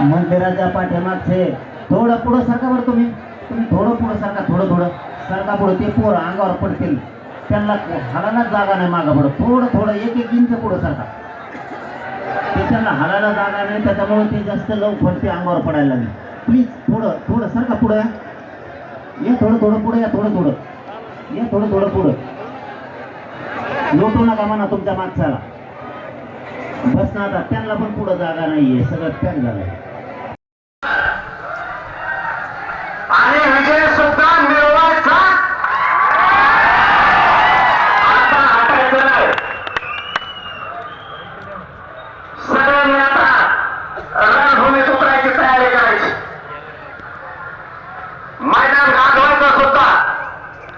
मंदिराच्या पाठीमागचे. थोडं पुढं सरका बरं तुम्ही. तुम्ही थोडं पुढं सरका थोडं थोडं. सरका पुढं. ते पोर अंगावर पडतील. त्यांना हालायला जागा नाही मागं पुढं. थोडं थोडं एक एक इंच पुढं सरका. ते त्यांना हालायला जागा नाही त्याच्यामुळे ते जास्त लवकर ते अंगावर पडायला लागले. प्लीज थोडं थोडं सरका पुढं या. या थोडं थोडं पुढं या थोडं थोडं. या थोडं थोडं पुढं. लोटू नका म्हणा तुमच्या मागच्याला बस ना आता. त्यांना पण पुढं जागा नाहीये. सगळं पॅक आहे आणि विजय सुद्धा मिळवायचा आता हटायचं नाही सगळ्यांनी धुणे सुकरायची तयारी करायची मैदान गाजवायचं सुद्धा.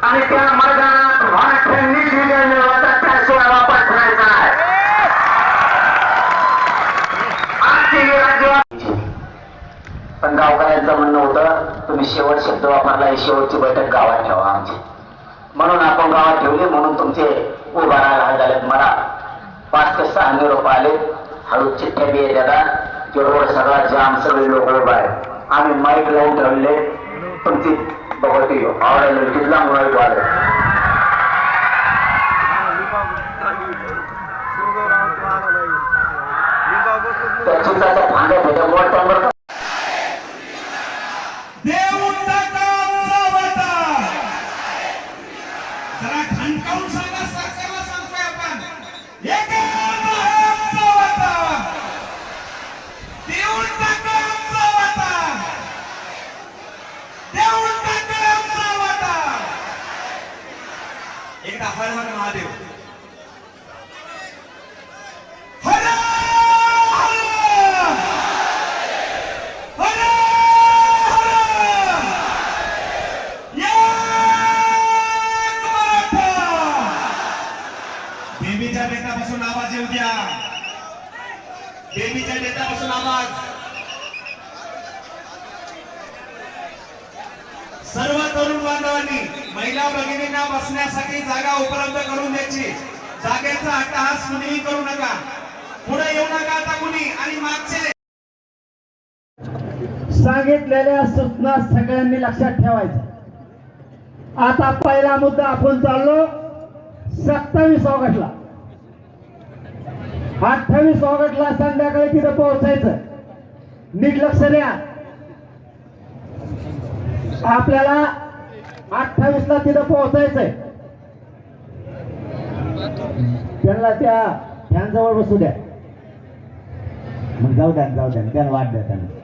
आणि त्या मैदानात मराठ्यांनी विजय मिळवायचा त्याशिवाय वापर करायचा आहे. आजची राज्य पण गावकऱ्यांचं म्हणणं होतं तुम्ही शेवट शब्द वापरला ही शेवटची बैठक गावात ठेवा आमची. म्हणून आपण गावात ठेवली म्हणून तुमचे उभा राहायला झालेत मला. पाच ते सहा निरोप आले. हळू चिठ्ठ्या बी येतात रोड सगळा जाम सगळे लोक उभा आहे आम्ही माईक लावून ठेवले. ती बघती आवडायला कितला माईक वाढ त्याची त्याचा फांद्या त्याच्या मोठ्या हर हर महादेव हर। हर बेबीच्या आवाज येऊ द्या। बेबीच्या बेटापासून आवाज। तरुण महिला भगिनींना बसण्यासाठी जागा उपलब्ध करून द्यायची. जागेचा अट्टहास कुणीही करू नका. पुढे येऊ नका आता कुणी आणि मागचे. सांगितलेल्या सूचना सगळ्यांनी लक्षात ठेवायच्या आता पहिला मुद्दा आपण चाललो. सत्तावीस ऑगस्टला. अठ्ठावीस ऑगस्टला संध्याकाळी तिथं पोहोचायचं. नीट लक्ष द्या. आपल्याला अठ्ठावीस ला तिथं पोहोचायचंय. त्यांना त्या फॅन जवळ बसू द्या. मग जाऊ द्या जाऊ द्या. त्यांना वाट द्या त्यांना.